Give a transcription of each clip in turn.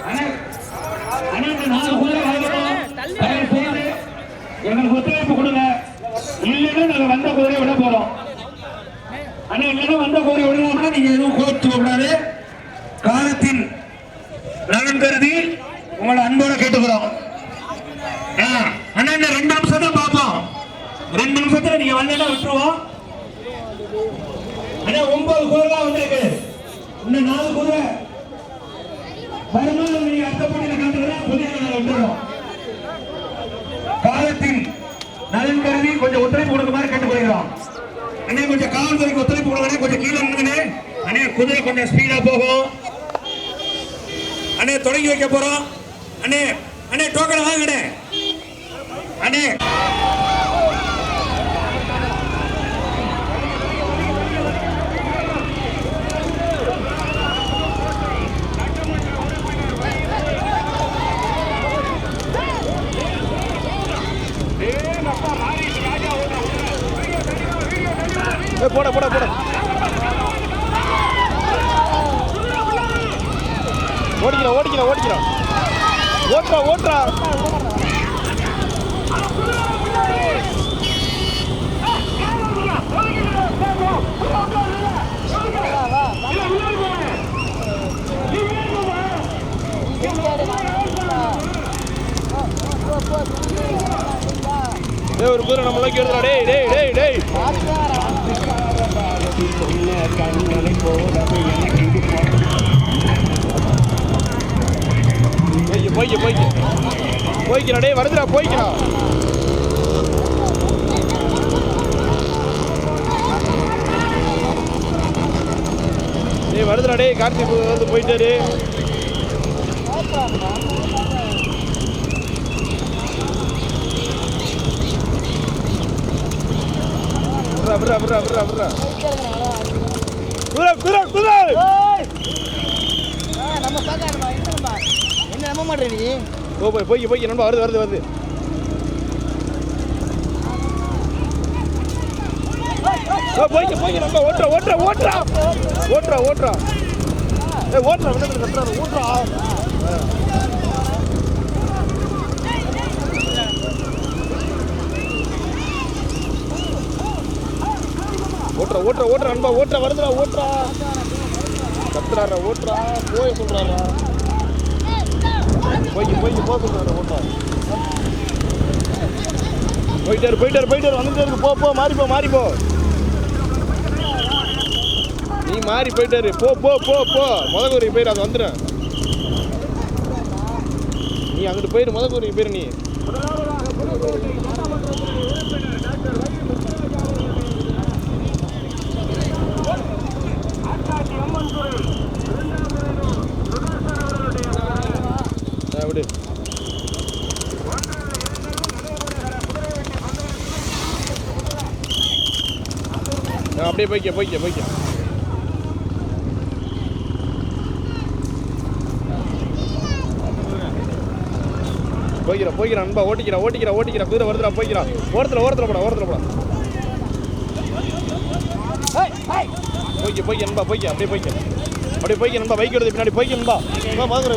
அண்ணே, அண்ணே, இந்த நாலு குதிரை வாங்கிக்கணும். தயவு செய்து எங்களுக்கு ஒத்துழைப்பு கொடுங்க இல்லைன்னா நாங்க வந்த குதிரையை விட போறோம் அண்ணா இல்லைன்னா வந்த குதிரை விடணும்னா நீங்க எதுவும் கோர்த்து கூடாது காலத்தின் நலன் கருதி உங்களை அன்போட கேட்டுக்கிறோம் ஆ, அண்ணா இன்னும் ரெண்டு நிமிஷம் தான் பார்ப்போம் ரெண்டு நிமிஷத்துல நீங்க வந்தீங்கன்னா விட்டுருவோம் அண்ணா ஒன்பது குதிரை வந்திருக்கு இன்னும் நாலு குதிரை வருமானம் நீங்க அர்த்தப்பட்டு கண்டுக்கிறா புதிய விட்டுறோம் காலத்தின் நலன் கருதி கொஞ்சம் ஒத்துழைப்பு கொடுக்குமாறு கேட்டுக்கொள்கிறோம். அண்ணே கொஞ்சம் காவல்துறைக்கு ஒத்துழைப்பு கொடுங்க கொஞ்சம் கீழே நின்னுங்கண்ணே அண்ணே. குதிரை கொஞ்சம் ஸ்பீடா போகும். அண்ணே தொடங்கி வைக்க போறோம். அண்ணே அண்ணே டோக்கன் வாங்கண்ணே அண்ணே. போய்க்க போய்க்க. போய்க்கிறா டே வருதுடா போய்க்கிறா டே வருதுடா டே கார்த்திக் வந்து போயிட்டாரு விட்றா விட்றா விட்றா விட்றா விட்றா. குதிரை குதிரை குதிரை நம்ம பார்க்க என்ன நம்ப மாட்டேன் நீ. போ போய் போய் போய் நண்பா வருது வருது வருது. ஓ, போய் நண்பா ஓட்டுறா ஓட்டுற ஓட்டுறா. ஓட்டுறா ஓட்டுறா. ஏ ஓட்டுறா விட ஓட்டுறா. ஓட்டுற ஓட்டுற ஓட்டுற நண்பா ஓட்டுற வருதுடா ஓட்டுறா. கத்துறாரா ஓட்டுறா. போய் சொல்றாரா போய்க்கு போய்க்கு போக சொல்றாரு போயிட்டாரு போயிட்டாரு போயிட்டாரு வந்துட்டே இருக்கு. போ போ மாறி போ மாறி போ. நீ மாறி போயிட்டாரு. போ போ போ போ. முத கூறிக்கு போயிரு அது வந்துடும் நீ அங்கிட்டு போயிரு முத கூறிக்கு போயிரு நீ. விடு அப்படியே போய்க்க போய்க்க போய்க்க. போய்க்கிறா போய்க்கிறா அன்பா ஓட்டிக்கிறா ஓட்டிக்கிறா ஓட்டிக்கிறா. குதிரை வருதுடா போய்க்கிறா. ஓரத்தில் ஓரத்தில் போடா ஓரத்தில் போடா. போய்க்க போய்க்க அன்பா போய்க்க அப்படியே போய்க்க. அப்படியே போய்க்க நண்பா பைக் எடுத்து பின்னாடி போய்க்க நண்பா. வா மதுரை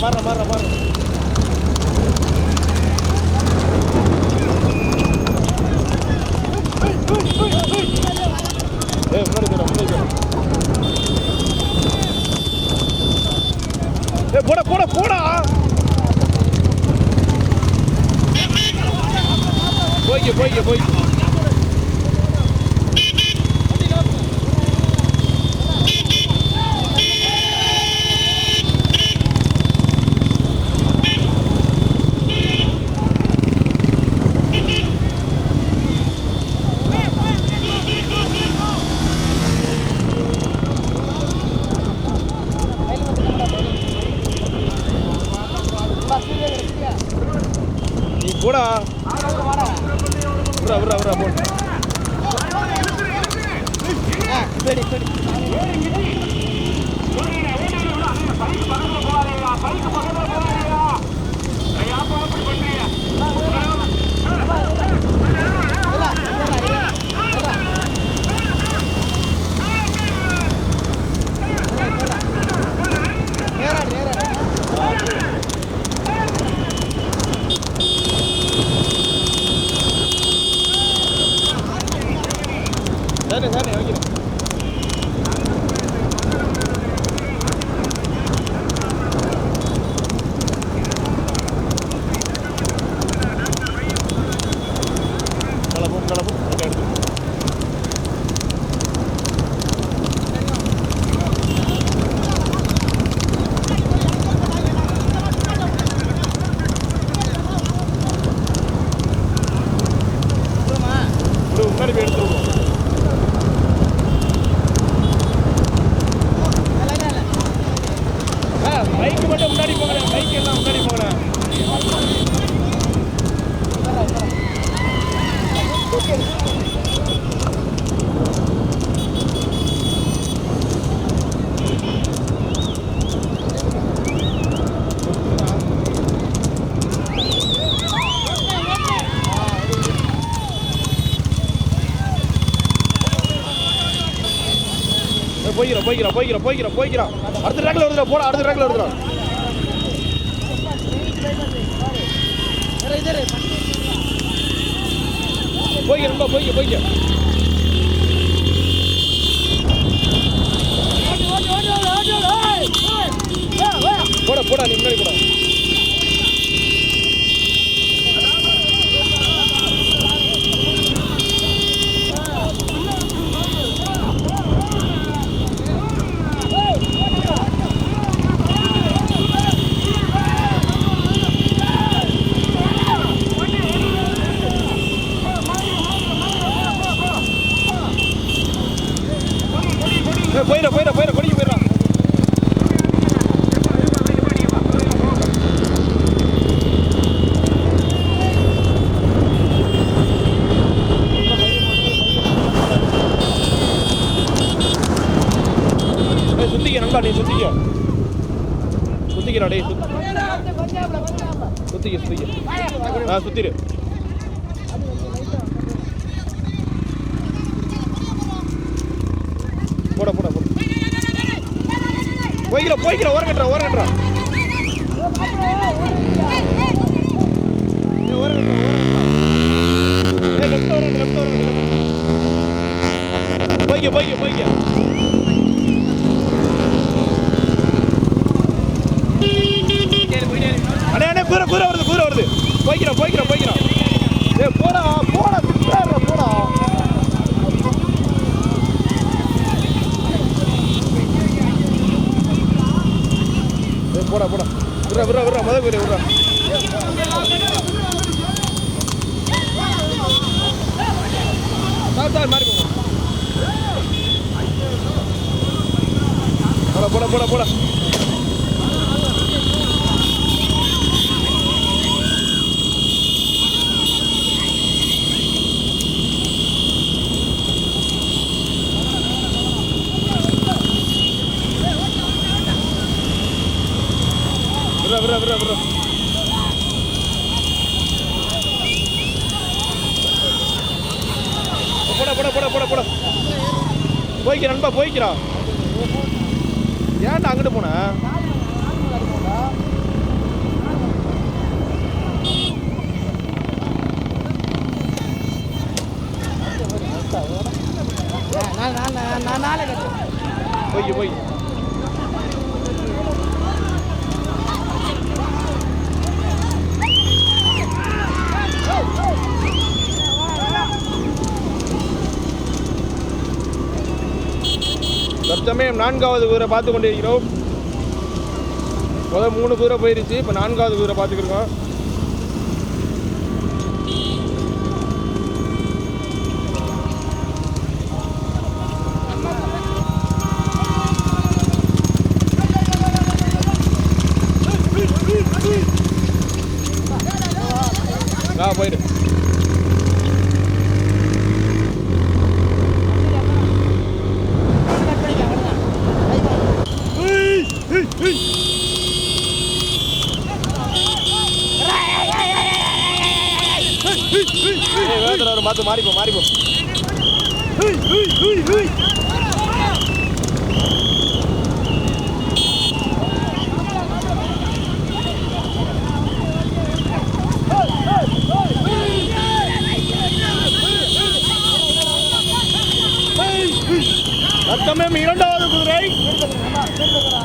வர்றேன் வர்றேன் வர்றேன் ஏ முன்னாடி போயிடும் முன்னாடி போயிடும் ஏ போட போட போடா போய்க்கு போய்க்கு போய்க்கு போடா விட்றா விட்றா விட்றா போடு சரி சரி பைக்கு பக்கத்தில் போய்க்கிறோம் போய்க்கிறோம் போய்க்கிறோம் அடுத்த ரேக்கில் வருதுடா போட அடுத்த ரேக்கில் வருதுடா போய்க்கிறோம் இதே போய்க்க போய்க்க போட போடா நீ முன்னாடி போடா போயிடா போயிடா போயிடா கொடிக்கு போயிடா ஏய், சுத்திக்க நண்பா நீ சுத்திக்க. சுத்திக்கிறா டேய் சுத்தி சுத்திக்க சுத்திக்க. ஆ சுத்திரு. போட போட போட. போய்க்கிற போய்க்கிற ஓரம் கட்டுறா ஓரம் கட்டுறா ஏய், ஓரம் கட்டுறா, ஓரம் கட்டுறா. போய்க்க போய்க்க போய்க்க. அண்ணே அண்ணே கூரை கூற வருது கூரை வருது. போய்க்கிறா போய்க்கிறா போய்க்கிறா. ஏ போடா போடா போடா போடா ஏய் போடா போடா விட்றா விட்றா விட்றா முதல் கூரை விட்றா. சார் சார் மாறி போங்க விட்றா விட்றா விட்றா விட்றா போடா போடா போடா போடா போடா போய்க்க நண்பா போய்க்கிறா ஏன்டா அங்கிட்டு போன தற்சமயம் நான்காவது ஊரை பார்த்து கொண்டிருக்கிறோம். முதல் மூணு குதிரை போயிருச்சு. இப்போ நான்காவது குதிரை பார்த்துக்கிருக்கோம். மாறிப்போ மாறிப்போ ஹுய், இரண்டாவது குதிரை.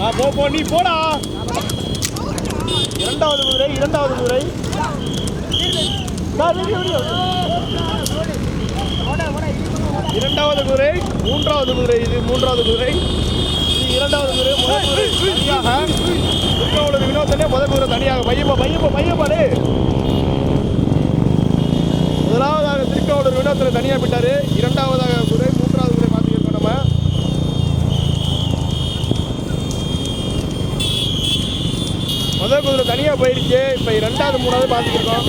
ஆ, போ போ நீ போடா. இரண்டாவது குதிரை இரண்டாவது குதிரை. இரண்டாவது குதிரை மூன்றாவது குதிரை இது மூன்றாவது குதிரை. இது இரண்டாவது குதிரை முதல் குதிரை தனியாக. திருக்கோவிலூர் வினோதனே முதல் குதிரை தனியாக. பையப்பா பையப்பா பையப்பாடு முதலாவதாக திருக்கோவிலூர் வினோத்தில் தனியாக விட்டார். இரண்டாவதாக குதிரை மூன்றாவது குதிரை பார்த்துக்கிட்டோம் நம்ம. முதல் குதிரை தனியாக போயிடுச்சு. இப்போ ரெண்டாவது மூணாவது பார்த்துக்கிட்டோம்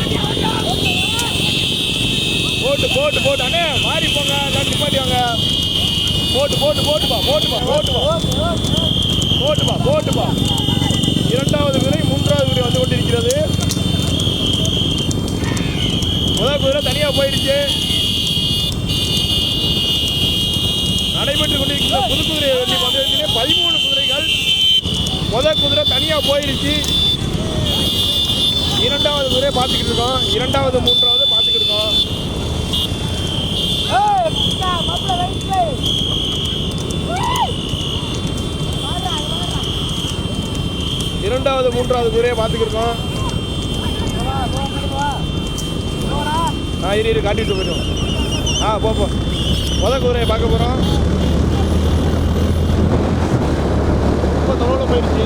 போட்டு போட்டு போட்டு. அண்ணே மாறி போங்க எல்லாம் நிப்பாட்டி வாங்க. போட்டு போட்டு போட்டுப்பா போட்டுப்பா போட்டுப்பா போட்டுப்பா போட்டுப்பா இரண்டாவது விலை மூன்றாவது விலை வந்து கொண்டிருக்கிறது. முதல் குதிரை தனியாக போயிடுச்சு. நடைபெற்று கொண்டிருக்கிற புது குதிரை வண்டி பந்தயத்திலே பதிமூணு குதிரைகள். முதல் குதிரை தனியாக போயிடுச்சு. இரண்டாவது குதிரை பார்த்துக்கிட்டு இருக்கோம். இரண்டாவது மூன்றாவது பார்த்துக்கிட்டு இருக்கோம் இரண்டாவது மூன்றாவது குதிரையை பார்த்துக்கிட்டு இருக்கோம் ஆ இரு இரு காட்டிட்டு போயிடும் ஆ போ போ. முத குதிரையை பார்க்க போகிறோம் ரொம்ப தொலைவில் போயிடுச்சு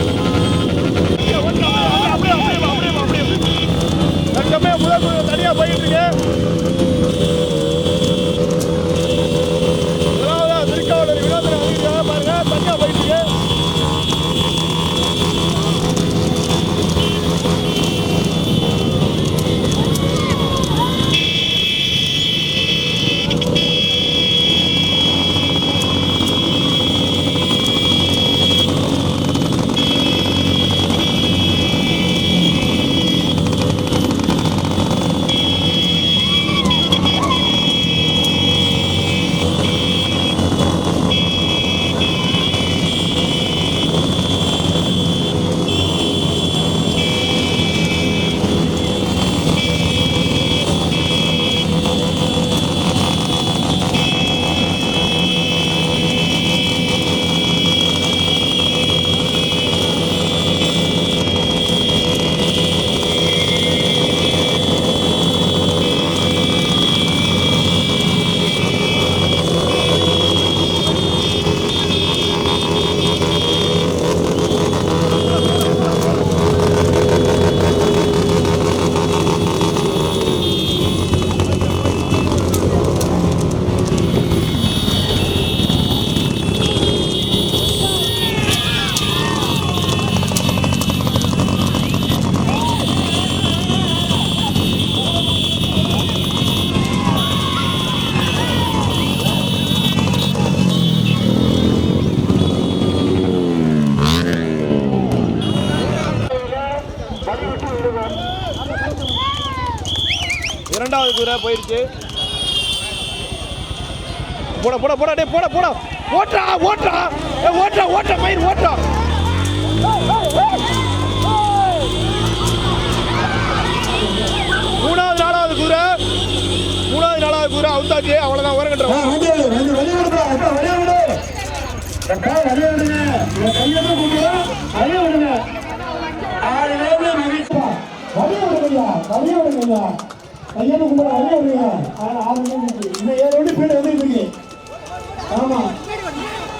அப்படியே ஓட்டு, அப்படியே, அப்படியே, அப்படியே, அப்படியே, அப்படியே, அப்படியே. தற்சமயம் முதல் குதிரை தனியாக போயிட்டு இருக்கு முதலாவதா திருக்காவலூர் வினோதனை வந்துருக்காங்க பாருங்க தனியாக போயிட்டு இருக்கு இரண்டாவது குதிரை போயிடுச்சு. போட போட போட டே போட போட. ஓட்டுறா ஓட்டுறா. ஏ ஓட்டுறா ஓட்டுறா மயிர் ஓட்டுறா. மூணாவது நாலாவது குதிரை மூணாவது நாலாவது குதிரை அவுத்தாச்சு. அவ்வளோதான் ஓரங்கட்டுறோம் வந்து வந்து வெளியே ஆறு இன்னும் ஏழு மணி பீடு வந்துட்டு